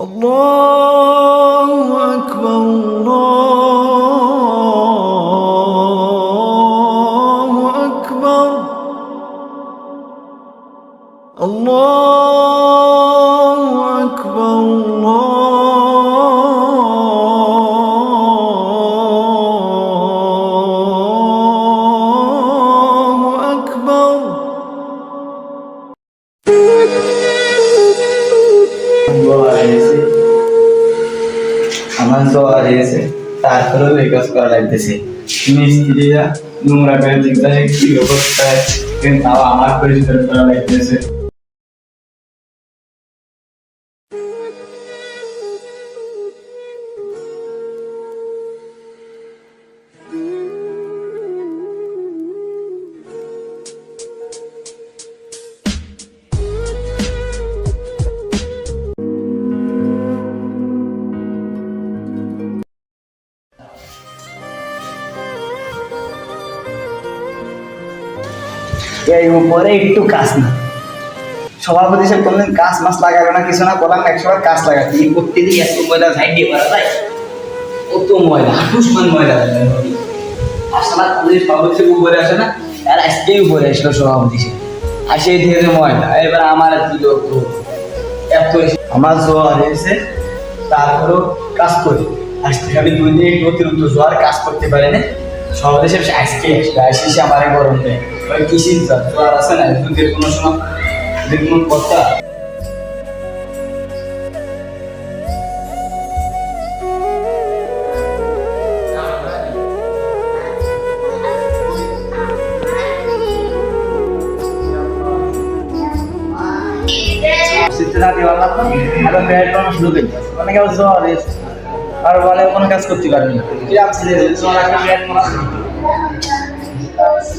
الله লাগতেছে মিস্ত্রিরা নোংরা করে জিজ্ঞাসা কি অবস্থা? কিন্তু তাও আমার পরিষ্কার করা লাগতেছে উপরে একটু কাজ না। সভাপতি সাহেব কোনদিন কাজ মাছ লাগাবে না, কিছু না, বললাম একসময় কাজ লাগাচ্ছে এই প্রত্যেকদিন এত ময়লা সাইড দিয়ে করা যায়। কত ময়লা আসলে পুলিশ সভাপতি সাহেব উপরে আসে না? আর আজকেই উপরে আসলো সভাপতি সাহেব। আর সেই এবার আমার কি এত আমার জোয়ার এসে তারপরেও কাজ করি। আজ থেকে আমি দুই দিন অতিরিক্ত জোয়ার কাজ করতে পারি না সভাপতি সাহেব আজকে আসে সে আমার গরম ওই কৃষির জোয়ার জোয়ার আছে না? কোনো সময় যদি কোনো কথা সিদ্ধা দিয়ে বললাম না আরও পেট বানানো শুরু করে। অনেকে আবার জ্বর আর বলে কোনো কাজ করতে পারবে না কি আপনি জ্বর একটা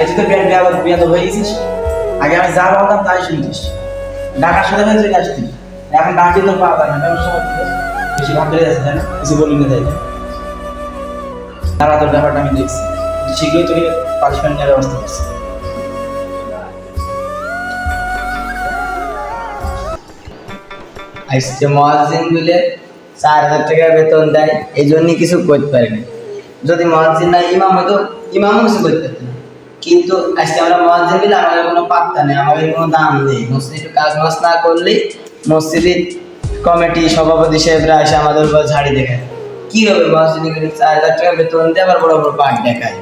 এই তো বিয়ে বিয়ে বিয়ে তো হয়ে গেছিস? আগে আমি যা বলতাম তাই শুনতিস ডাকার সাথে হয়ে চলে আসতি? এখন ডাকি তো পাওয়া যায় না বেশি ভাব ধরে যাচ্ছে না? কিছু বলি না তাই। তারা তোর ব্যাপারটা আমি দেখছি। শীঘ্রই তোকে পানিশমেন্ট নেওয়ার ব্যবস্থা করছি। আজকে মহাজিন বলে চার হাজার টাকা বেতন দেয়, এই জন্যই কিছু করতে পারিনি। যদি মহাজিন না ইমাম হয়তো ইমামও কিছু করতে পারতো কিন্তু আজকে আমরা মহাজিন বলে আমাদের কোনো পাত্তা নেই আমাদের কোনো দাম নেই মসজিদে কাজ মাস না করলেই মসজিদের কমিটি সভাপতি সাহেবরা এসে আমাদের উপর ঝাড়ি দেখায় কি হবে মসজিদে গেলে চার হাজার টাকা বেতন দিয়ে আবার বড় বড় পাট দেখায়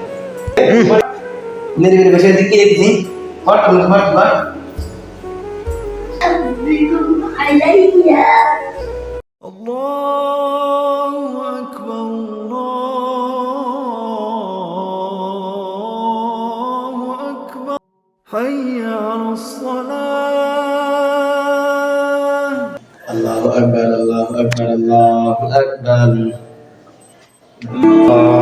মেরে মেরে বসে দিকে দেখছি হট হট হট الله الله أكبر الله أكبر الله أكبر السلام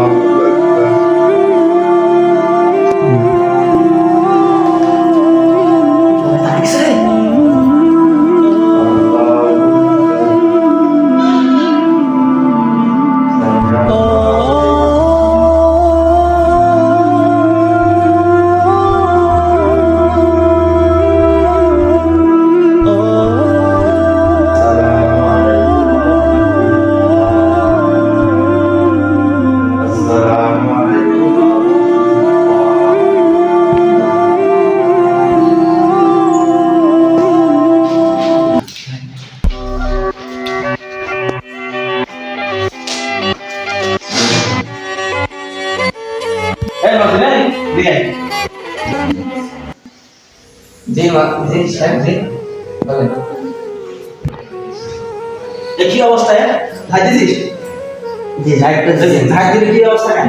দিলে কি অবস্থা কেন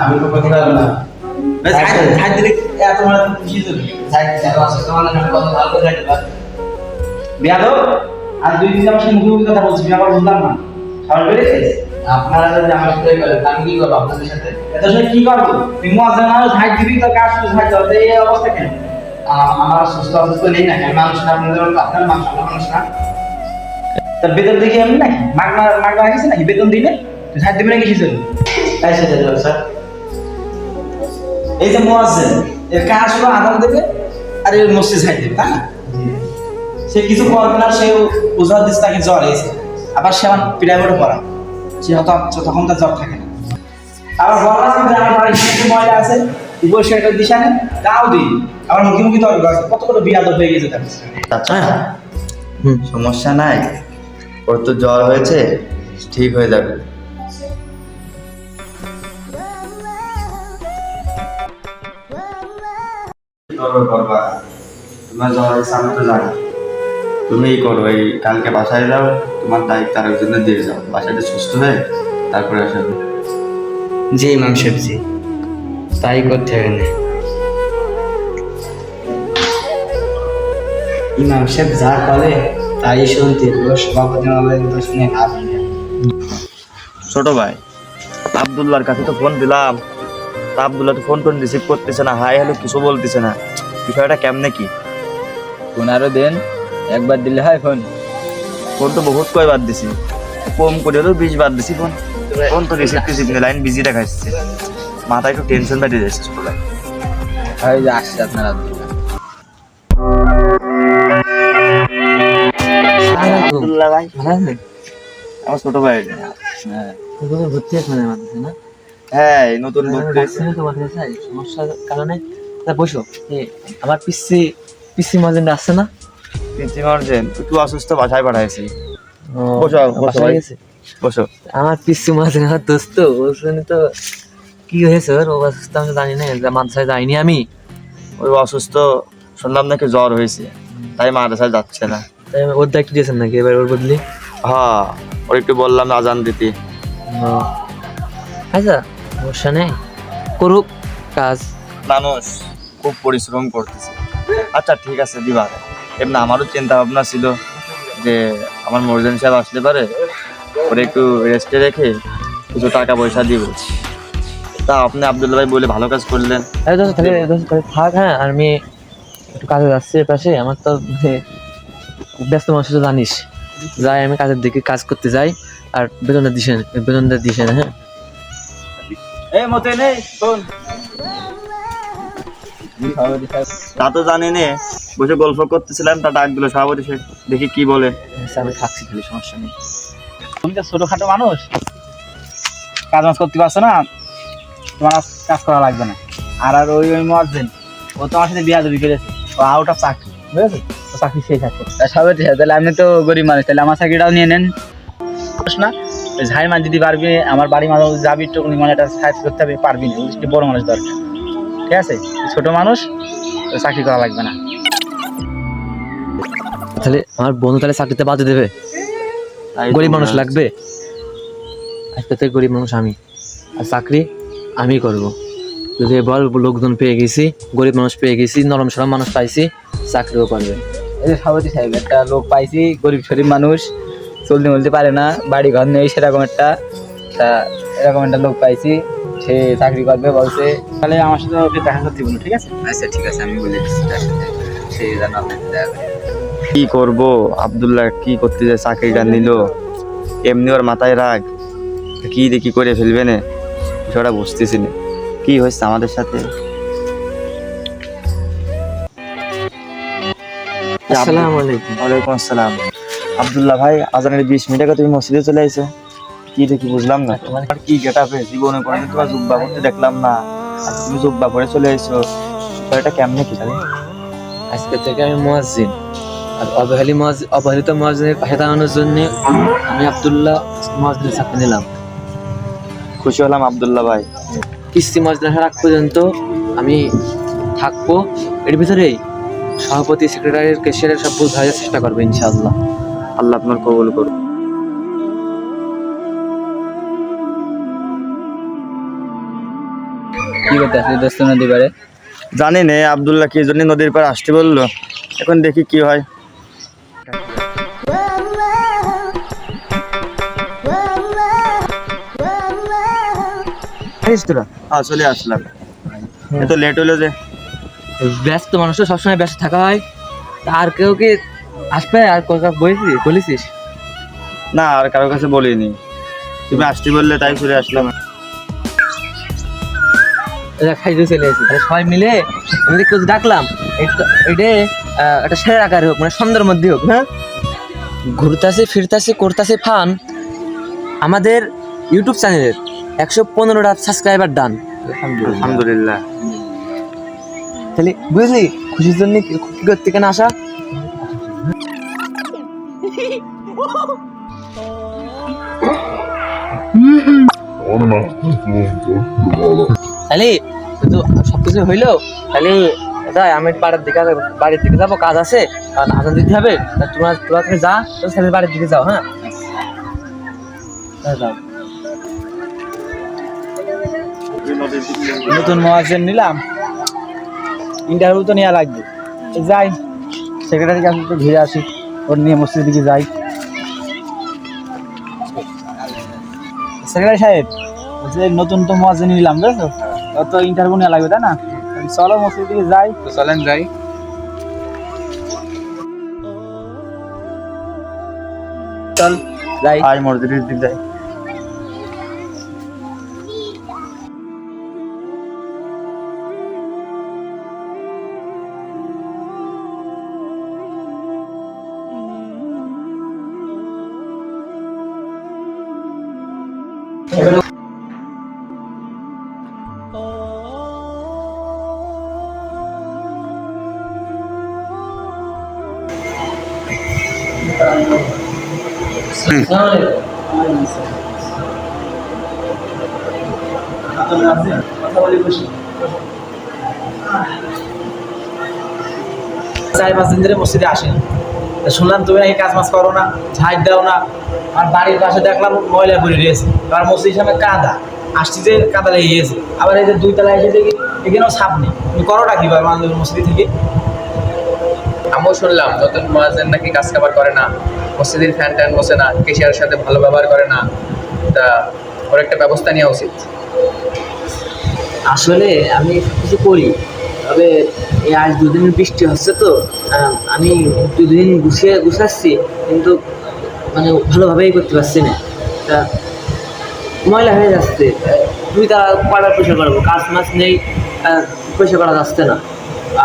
আমি তো কথা বলব না। ঝাড় দিলে এত মানে খুশি তো ঝাড় দিতে আছে তোমার নামে কত ভালো করে ঝাড় দিবা আর দুই দিন আমার সাথে মুখোমুখি কথা বলছি আমি আবার বুঝলাম না। সাহস বেড়েছিস আপনারা যদি আমার সাথে করেন আমি কি করব আপনাদের সাথে? এত সময় কি করব? তুই মজা না ঝাঁক দিবি তো কাজ শুধু ঝাঁক দেওয়া এই অবস্থা কেন? আমার সুস্থ অসুস্থ নেই না আমি মানুষ না আপনাদের আপনার মানুষ আমরা মানুষ না। তার বেতন দেখি এমনি নাকি? মাগনা মাগনা রাখিস নাকি? বেতন দিলে ঝাঁক দিবি নাকি কিছু তাই সেটা যাবে স্যার। এই যে মোয়াজ্জেন এর কাজ হলো আদান দেবে আর এর মসজিদ দেবে তাই না? সে কিছু করবে না সে ওঝা দিচ্ছে তাকে জ্বর এসে আবার সে আমার প্রাইভেটে পড়া সে হয়তো তখন তার জ্বর থাকে না। আবার বললাম যে আমার বাড়ির কিছু ময়লা আছে। উপর সেটা দিশা নেই তাও দিই। আমার মুখে মুখে তর্ক আছে কত কত বিয়াদ হয়ে গেছে তার আচ্ছা। সমস্যা নাই। ওর তো জ্বর হয়েছে ঠিক হয়ে যাবে। করো করবা তোমার জ্বর হয়েছে আমি তো জানি। তুমিই করো এই কালকে বাসায় যাও তোমার দায়িত্ব আরেকজনের দিয়ে যাও। বাসাটা সুস্থ হয়ে তারপরে আসবে। জি ইমাম সাহেবজি। তাই করতে হবে না। ইমাম সাহেব যা করে তাই শুনতে পুরো সভাপতি মহোদয় তো শুনে নেই। ছোট ভাই আবদুল্লার কাছে তো ফোন দিলাম। তা আবদুল্লাহ তো ফোন টোন রিসিভ করতেছে না হাই হ্যালো কিছু বলতেছে না। বিষয়টা কেমনে কি? ফোন আরও দেন একবার দিলে হয় ফোন ফোন তো বহুত কয়বার দিছি কম করে হলেও বিশ বার দিছি ফোন ফোন তো রিসিভ টিসিভ নেই লাইন বিজি দেখাচ্ছে মাথায় একটু টেনশন বেড়ে যাচ্ছে ভাই ওই যে আসছে আপনার। আব্দুল্লাহ ভাই। আমার ছোট ভাই। হ্যাঁ। ভর্তি আছে মানে না? হ্যাঁ নতুন ভর্তি হয়েছে। তো সমস্যার কারণে বসো আমার পিসি পিসি মাঝে আসছে না? প্রীতি মার্জেন একটু অসুস্থ বাসায় পাঠাইছি। বসো, বসো আমার পিসি মাঝে আমার দোস্ত ওর তো কি হয়েছে ওর? ও অসুস্থ আমি জানি না মাদ্রাসায় যাইনি আমি। ওই অসুস্থ শুনলাম নাকি জ্বর হয়েছে তাই মাদ্রাসায় যাচ্ছে না। তাই ওর দায়িত্ব দিয়েছেন নাকি এবার ওর বদলি? হ্যাঁ ওর একটু বললাম আজান দিতে। আচ্ছা সমস্যা নেই? করুক কাজ। মানুষ খুব পরিশ্রম করতেছে। আচ্ছা ঠিক আছে দিবা। এমনি আমারও চিন্তা ভাবনা ছিল যে আমার মর্জেন সাহেব আসলে পারে ওরে একটু রেস্টে রেখে কিছু টাকা পয়সা দিব। তা আপনি আবদুল্লা ভাই বলে ভালো কাজ করলেন। আরে দোস্ত তাহলে দোস্ত তাহলে থাক হ্যাঁ আর আমি একটু কাজে যাচ্ছি পাশে। আমার তো মানে ব্যস্ত মানুষ তো জানিস। যাই আমি কাজের দিকে কাজ করতে যাই আর বেতনটা দিস না, বেতনটা দিস না হ্যাঁ। এই মতে নেই শোন। তা তো জানি নে বসে গল্প করতেছিলাম তা ডাক দিল সভাপতি দেখি কি বলে। আমি থাকছি তাহলে সমস্যা নেই। তুমি তো ছোটখাটো মানুষ। কাজ মাজ করতে পারছ না তোমার কাজ করা লাগবে না। আর আর ওই ওই মর্জেন ও তোমার সাথে বিয়া দেবি করেছে। ও আউট অফ চাকরি বুঝেছ? ও চাকরি শেষ আছে সবাই তাহলে আমি তো গরিব মানুষ তাহলে আমার চাকরিটাও নিয়ে নেন। না। ঝাই মান দিদি পারবি আমার বাড়ি মাঝে মাঝে যাবি একটু মানে এটা সাহায্য করতে হবে পারবি না। বুঝলি বড় মানুষ দরকার ঠিক আছে? ছোট মানুষ চাকরি করা লাগবে না। তাহলে আমার বন্ধু তাহলে চাকরিতে বাদ দেবে? গরিব মানুষ লাগবে? আজকে থেকে গরিব মানুষ আমি। আর চাকরি আমি করব। যদি এবার লোকজন পেয়ে গেছি গরিব মানুষ পেয়ে গেছি নরম সরম মানুষ পাইছি চাকরিও করবে এই যে সাহেব একটা লোক পাইছি গরিব শরীফ মানুষ। চলতে মলতে পারে না বাড়ি ঘর নেই সেরকম একটা। তা এরকম একটা লোক পাইছি সে চাকরি করবে বলছে। তাহলে আমার সাথে ওকে দেখা করতে বলো ঠিক আছে? আচ্ছা ঠিক আছে আমি বলে দিচ্ছি তার সাথে। সে যেন আপনাকে দেখা করে। কি করব? আব্দুল্লাহ কি করতে যায় চাকরিটা নিল। এমনি ওর মাথায় রাগ। কি দেখি করে ফেলবে না? বিষয়টা বুঝতেছি না। কি হয়েছে আমাদের সাথে? আসসালামু আলাইকুম। ওয়ালাইকুম আসসালাম। আব্দুল্লাহ ভাই আজানের বিশ মিনিট আগে তুমি মসজিদে চলে আইছো। কি দেখি বুঝলাম না। তোমার কি গেট আপে জীবনে কোনোদিন তোমার জুব্বা পড়তে দেখলাম না। তুমি জুব্বা পরে চলে আইছো। এটা কেমনে কি জানি। আজকে থেকে আমি মুয়াজ্জিন আর অবহেলি অবহেলিত মুয়াজ্জিনের পাশে দাঁড়ানোর জন্য আমি আব্দুল্লাহ মুয়াজ্জিনের চাকরি নিলাম। খুশি হলাম আবদুল্লাহ ভাই। কিস্তি মুয়াজ্জিন আসার আগ পর্যন্ত আমি থাকব। এর ভিতরেই সভাপতি সেক্রেটারির কেশিয়ারের সব ধরার চেষ্টা করব ইনশাআল্লাহ। আল্লাহ আপনার কবুল করুন জানি নে আবদুল্লাহ কি জন্য নদীর পর আসতে বলল? এখন দেখি কি হয়। হ্যাঁ, চলে আসলাম। এত লেট হলো যে। ব্যস্ত মানুষের সবসময় ব্যস্ত থাকা হয়। আর কেউ কি আসবে? আর কথা বলেছিস বলেছিস? না আর কারোর কাছে বলিনি। তুমি আসতে বললে তাই চলে আসলাম। এরা খাইতে চলে এসেছে। তাহলে সবাই মিলে আমি কেউ ডাকলাম। এটা- এটা একটা সেরা আকারে হোক মানে সন্ধ্যার মধ্যে হোক হ্যাঁ? ঘুরতাছে ফিরতাছে করতাছে ফান। আমাদের ইউটিউব চ্যানেলের একশো পনেরোটা সাবস্ক্রাইবার ডান। আলহামদুলিল্লাহ। তাহলে বুঝলি খুশির জন্য কি করতে কেন আসা? তাহলে তো হইল তাহলে যাই, আমি বাড়ির দিকে বাড়ির দিকে যাব, কাজ আছে আর আজান দিতে হবে, তা তোমরা তুমি যা তোর সাথে বাড়ির দিকে যাও হ্যাঁ? নতুন মহাজন নিলাম ইন্টারভিউ তো নেওয়া লাগবে। তো সেক্রেটারি কাছে একটু ঘুরে আসি ওর নিয়ে মসজিদের দিকে যাই। সেক্রেটারি সাহেব এই নতুন তো মহাজন নিলাম বুঝছ? ওর তো ইন্টারভিউ নেওয়া লাগবে তাই না? চলো মসজিদের দিকে যাই। তো চলেন যাই। চল যাই। আয় মসজিদের দিক যাই। চার পাঁচ দিন ধরে মসজিদে আসেন। শুনলাম তুমি নাকি কাজ মাছ করো না, ঝাঁট দাও না। আর বাড়ির পাশে দেখলাম ময়লা পড়ে রয়েছে। আর মসজিদ সামনে কাদা। আসছি যে কাদা লেগে গেছে। আবার এই যে দুই তলা এসে দেখি এখানেও সাপ নেই। তুমি করোটা কি মানুষ মসজিদ থেকে? আমিও শুনলাম নতুন মহাজেন নাকি কাজ কাবার করে না। মসজিদের ফ্যান ট্যান বসে না কেশিয়ার সাথে ভালো ব্যবহার করে না। তা ওর একটা ব্যবস্থা নেওয়া উচিত। আসলে আমি কিছু করি তবে এই আজ দুদিন বৃষ্টি হচ্ছে তো আমি দুদিন গুছিয়ে গুছাচ্ছি কিন্তু মানে ভালোভাবেই করতে পারছি না। তা ময়লা হয়ে যাচ্ছে। দুই তারা কয়বার পয়সা করব? কাজ মাছ নেই পয়সা করা যাচ্ছে না।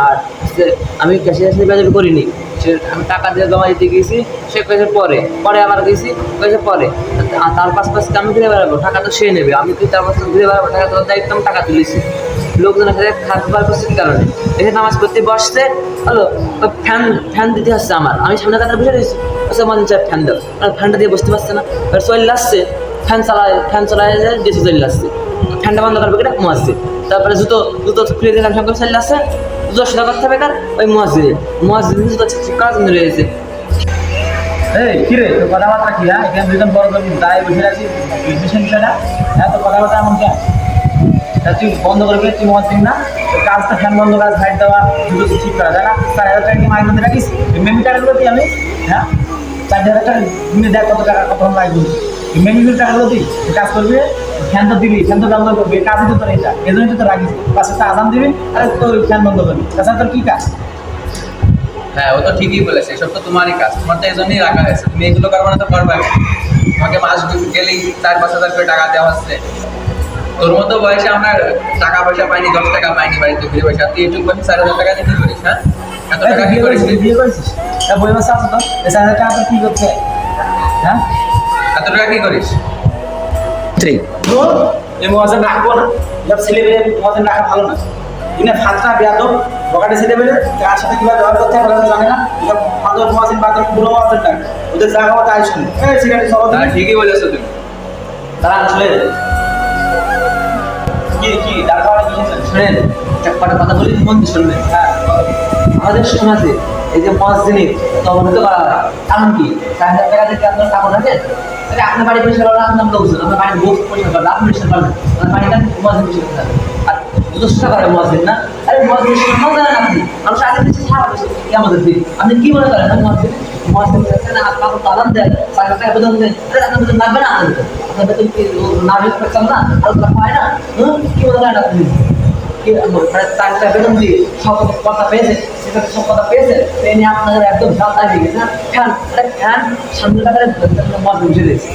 আর হচ্ছে আমি ক্যাশে ক্যাশে বাজার করিনি। সে, আমি টাকা দিয়ে জমা দিতে গেছি সে কয়েছে পরে। পরে আবার গেছি কয়েছে পরে। আর তার পাশ পাশে আমি ঘুরে বেড়াবো, টাকা তো সে নেবে। আমি কি তার পাশে ঘুরে বেড়াবো, টাকা তোর দায়িত্ব আমি টাকা তুলেছি। লোকজনের সাথে ব্যবহার করছে কি কারণে? এসে নামাজ পড়তে বসছে, হলো ফ্যান ফ্যান দিতে হচ্ছে আমার। আমি সামনে কাতার বসে রয়েছি। আচ্ছা মন চায় ফ্যান দাও। ফ্যানটা দিয়ে বসতে পারছে না। এবার চলে আসছে। ফ্যান চালায় ফ্যান চালায় যায় গেছে চলে আসছে। ফ্যানটা বন্ধ করবে কিনা ঘুমাচ্ছে তারপরে জুতো জুতো খুলে দিলাম সঙ্গে চলে আসছে জুতো সেটা করতে হবে কার? ওই মসজিদে মসজিদে জুতো জন্য রয়েছে এই কিরে তোর কথাবার্তা কি হ্যাঁ? এখানে দুজন বড় দায় বসে আছি। বিশেষ বিষয়টা হ্যাঁ তোর কথাবার্তা এমন কেন তুই বন্ধ করবি তুই না? কাজটা ফ্যান বন্ধ সাইড দেওয়া দুটো ঠিক করা। যায় না রাখিস? আমি? হ্যাঁ? কত লাগবে মেমিগুলো টাকাগুলো তুই কাজ করবি? ফ্যান তো দিবি ফ্যান তো বন্ধ করবি কাজই তো তোর এটা এই জন্যই তো রাখিস পাশে একটা আজান দিবি আর তোর ফ্যান বন্ধ করবি। তাছাড়া তোর কি কাজ? হ্যাঁ ও তো ঠিকই বলেছে এসব তো তোমারই কাজ তোমার তো এই জন্যই রাখা হয়েছে তুমি এগুলো করব না তো পারবে না। তোমাকে মাস গেলেই চার পাঁচ হাজার করে টাকা দেওয়া হচ্ছে। তোর মতো বয়সে আমরা টাকা পয়সা পাইনি দশ টাকা পাইনি বাড়িতে ঘুরে পয়সা। তুই একটু বলছিস চার হাজার টাকা দিয়ে কি করিস হ্যাঁ? এত টাকা কি করেছিস বিয়ে করেছিস। তা বই মাসে আসো তো? এই চার হাজার টাকা কি করতে হয়? কি করিস? তো এই মহাজন রাখব না। সব ছেলেমেয়ে মহাজন রাখা ভালো না। বকাটে ছেলেমেয়ে সাথে কীভাবে ব্যবহার করতে হবে জানে না। সব ফাদর মহাজন বাদর বুড়ো মহাজন ডাক ওদের এই সিগারেট সব ঠিকই বলেছ তুমি। তারা আসলে কি কি তার কারণে কি? শোনেন একটা কথা বলি মন শুনবেন হ্যাঁ আমাদের সমাজে এই যে মসজিদে তবনত করা হয় কারণ কি? চার হাজার টাকা থেকে আপনার তাহলে আপনার বাড়ি পয়সা করা আপনার লোকজন আপনার বাড়ির বউ পয়সা করা আপনি পয়সা করেন আপনার বাড়িটা মসজিদ পয়সা করেন আর করে মসজিদ না? আরে মসজিদ সম্মান জানেন আপনি? মানুষ আগে সারা আমাদের দিন? আপনি কি মনে করেন? না মসজিদ? আছে না তো পাঁচ টাকা বেতন আরে আপনার বেতন লাগবে না আপনার বেতন। কি না বেতন না? আর তো পায় না? কি বলে না আপনি? মানে তার টাকা বেতন দিয়ে সব কথা পেয়েছে সেটা সব কথা পেয়েছে তো নিয়ে আপনাদের একদম হয়ে গেছে না ফ্যান, আরে ফ্যান, সামনে টাকার মাছ উঠে দিয়েছে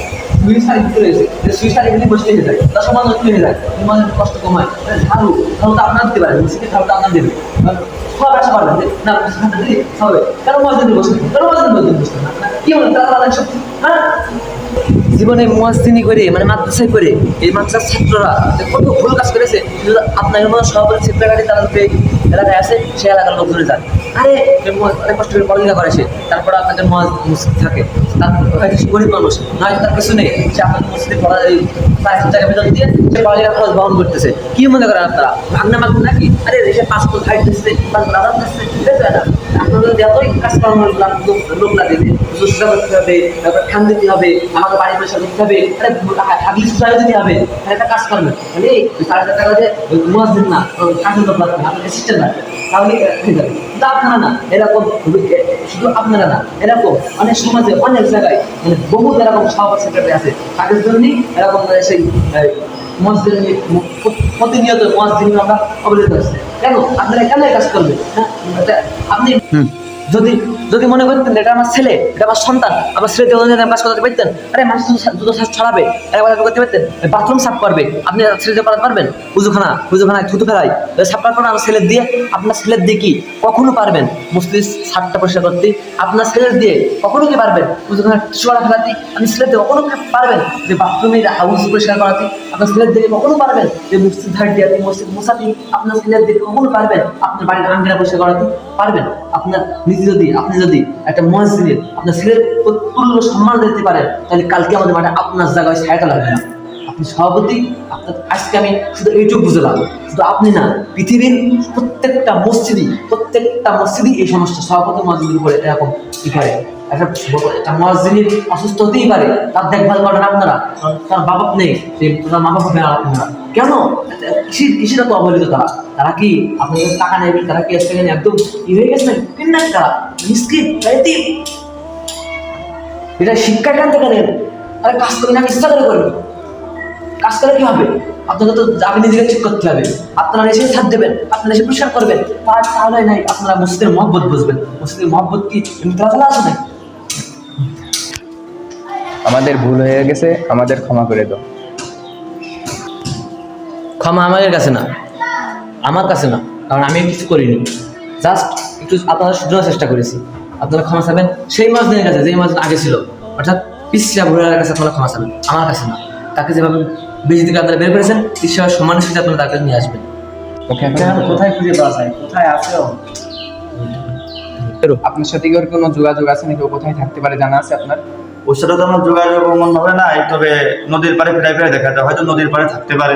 ভিতরে রয়েছে যে সুই শাড়ি এখানে বসে হয়ে যায়, তার সমান নষ্ট হয়ে যায় তোমাদের কষ্ট কমায়। ঝাড়ু ঝাড়ু তো আপনার দিতে পারে মিষ্টি ঝাড়ু তো আপনার দেবে সব আশা পারবেন যে, না মুসিখানটা দিলে হবে। কেন মাছ দিতে বসে কেন মাছ দিতে বসে না কি বলেন তারা তারা সব হ্যাঁ? জীবনে মুয়াজ্জিনি করে মানে মাদ্রাসায় করে, এই মাদ্রাসার ছাত্ররা কত ভুল কাজ করেছে আপনাদের মতো সভাপতি সেক্রেটারি তারা এলাকায় আছে, সেই এলাকার লোক ধরে যায় আরে অনেক কষ্ট করে পড়ালেখা করে সে, তারপর আপনাদের মসজিদ থাকে। তার সে গরিব মানুষ, নয়তো তার কিছু নেই। সে আপনাদের মসজিদে পড়া পাঁচ টাকা বেতন দিয়ে সে পড়ালেখা খরচ বহন করতেছে। কি মনে করেন আপনারা? ভাগনা মাগুন নাকি? আরে সে পাঁচ ফুট হাইট দিচ্ছে তারপর আরাম দিচ্ছে না। আপনাদের যতই কাজ করানো লোক যে সুস্থ করতে হবে, তারপর ঠান দিতে হবে, আমাকে বাড়ি পয়সা দিতে হবে আরে দিতে হবে একটা কাজ করবেন। মানে সাড়ে চার টাকা যে ওই মুয়াজ্জিন না কাজের লোক লাগবে আপনার অ্যাসিস্ট্যান্ট লাগবে তাহলে হয়ে যাবে। কিন্তু আপনারা না, এরকম শুধু আপনারা না, এরকম অনেক সমাজে অনেক জায়গায় মানে বহু এরকম সভাপতি সেক্রেটারি আছে। তাদের জন্যই এরকম মানে সেই মসজিদ প্রতিনিয়ত মসজিদ আমরা অবহেলিত হচ্ছে। কেন আপনারা কেন কাজ করবেন? হ্যাঁ? আপনি যদি যদি মনে করতেন এটা আমার ছেলে, এটা আমার সন্তান, আমার ছেলে দিয়ে আমি কাজ করতে পারতেন, আরে মানুষ দুটো শ্বাস ছড়াবে একবার করতে পারতেন বাথরুম সাফ করবে, আপনি ছেলে দিয়ে করাতে পারবেন? উজুখানা, উজুখানায় থুতু ফেলাই সাফ করার পর আমার ছেলের দিয়ে, আপনার ছেলের দিয়ে কি? কখনো পারবেন? মুসলিম সাতটা পরিষ্কার করতে, আপনার ছেলের দিয়ে কখনো কি পারবেন? উজুখানা চোড়া ফেলাতে আপনি ছেলের দিয়ে কখনো পারবেন? যে বাথরুমের হাউস পরিষ্কার করাতে, আপনার ছেলের দিকে কখনো পারবেন? যে মসজিদ ধার দিয়ে মসজিদ মশাতি আপনার ছেলের দিকে কখনো পারবেন? আপনার বাড়ির আঙ্গিনা পরিষ্কার করাতে পারবেন? আপনার নিজে যদি, আপনি যদি একটা মসজিদে আপনার ছেলের সম্মান দিতে পারেন, তাহলে কালকে আমাদের মাঠে আপনার জায়গায় ছায়াটা লাগবে না। আপনি সভাপতি আপনার আজকে আমি শুধু এইটুকু বুঝলাম, শুধু আপনি না, পৃথিবীর প্রত্যেকটা মসজিদই প্রত্যেকটা মসজিদই এই সমস্ত সভাপতি মসজিদের উপরে এরকম কি করে। একটা মসজিদের অসুস্থ হতেই পারে, তার দেখভাল করেন আপনারা তার বাবা নেই তার মা বাবা হবে আপনারা। কেন? কৃষি, কৃষিরা তো অবহেলিত তারা। তারা কি আপনার টাকা নেবেন তারা কি আজকে একদম ই হয়ে গেছেন কিন্নার তারা মিসকিন এটা শিক্ষা এখান থেকে নেন আরে কাজ করি না আমি ইচ্ছা করে করবি। কাজ করে কি হবে? আপনাকে তো আগে নিজেকে ঠিক করতে হবে। আপনারা এসে ছাদ দেবেন আপনারা এসে পরিষ্কার করবেন। তার তাহলে নাই আপনারা মসজিদের মহব্বত বুঝবেন। মসজিদের মহব্বত কি এমনি তালা আছে না আমাদের ভুল হয়ে গেছে আমাদের ক্ষমা করে দাও। ক্ষমা আমাদের কাছে না। আমার কাছে না কারণ আমি কিছু করিনি। জাস্ট একটু আপনারা শুধরানোর চেষ্টা করেছি। আপনারা ক্ষমা চাবেন সেই মাছ দিনের কাছে যেই মাছ আগে ছিল অর্থাৎ পিসিয়া ভোরের কাছে আপনারা ক্ষমা চাবেন আমার কাছে না। তাকে যেভাবে বেশি থেকে আপনারা বের করেছেন ঈশ্বর সমান সাথে আপনারা তাকে নিয়ে আসবেন। ওকে কোথায় খুঁজে পাওয়া যায়? কোথায় আছে ও? আপনার সাথে কি ওর কোনো যোগাযোগ আছে নাকি ও কোথায় থাকতে পারে জানা আছে আপনার? ওর সাথে তো আমার যোগাযোগ মন হবে না এই তবে নদীর পাড়ে প্রায় প্রায় দেখা যায় হয়তো নদীর পাড়ে থাকতে পারে।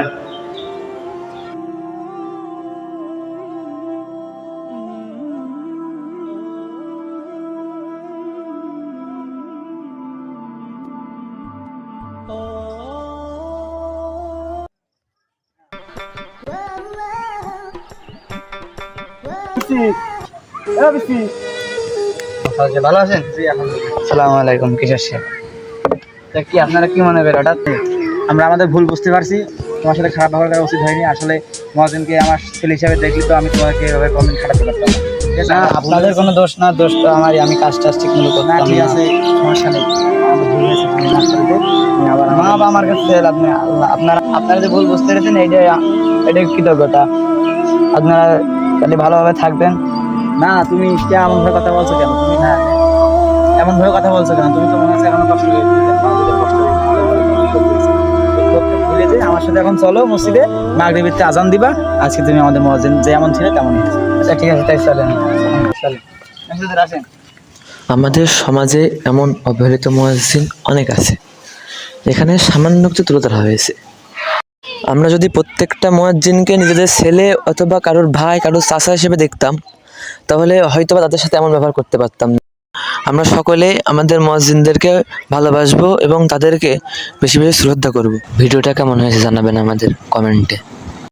ভালো আছেন? সালাম আলাইকুম কিশোর তা কি আপনারা কি মনে করেন হঠাৎ? আমরা আমাদের ভুল বুঝতে পারছি। তোমার সাথে খারাপ ব্যবহার করা উচিত হয়নি। আসলে মহাজনকে আমার ছেলে হিসাবে দেখলি তো আমি তোমাকে এভাবে কমেন্ট খাটাতে পারতাম। না। আপনাদের কোনো দোষ না দোষ তো আমারই। আমি কাজ টাজ ঠিক মতো করতাম ঠিক আছে সমস্যা নেই। আমার মা বাবা আমার কাছে আপনি আপনারা আপনারা যে ভুল বুঝতে পেরেছেন এইটাই এটাই কৃতজ্ঞতা। আপনারা তাহলে ভালোভাবে থাকবেন। না তুমি কে এমন ভাবে কথা বলছো কেন? তুমি না এমন ভাবে কথা বলছো কেন? তুমি তো মনে হচ্ছে এখনও কষ্ট কষ্ট ভুলে যে আমার সাথে এখন চলো মসজিদে মাগরিবিতে আজান দিবা। আজকে তুমি আমাদের মহাজন যেমন ছিল তেমন আচ্ছা ঠিক আছে তাই চলেন। চলেন। আসেন। আমাদের সমাজে এমন অবহেলিত মুয়াজ্জিন অনেক আছে। এখানে সামান্য একটু তুলে ধরা হয়েছে। আমরা যদি প্রত্যেকটা মহাজ্জিনকে নিজেদের ছেলে অথবা কারোর ভাই, কারোর চাষা হিসেবে দেখতাম, তাহলে হয়তো বা তাদের সাথে এমন ব্যবহার করতে পারতাম না। আমরা সকলে আমাদের মহাজিনদেরকে ভালোবাসবো এবং তাদেরকে বেশি বেশি শ্রদ্ধা করব। ভিডিওটা কেমন হয়েছে জানাবেন আমাদের কমেন্টে।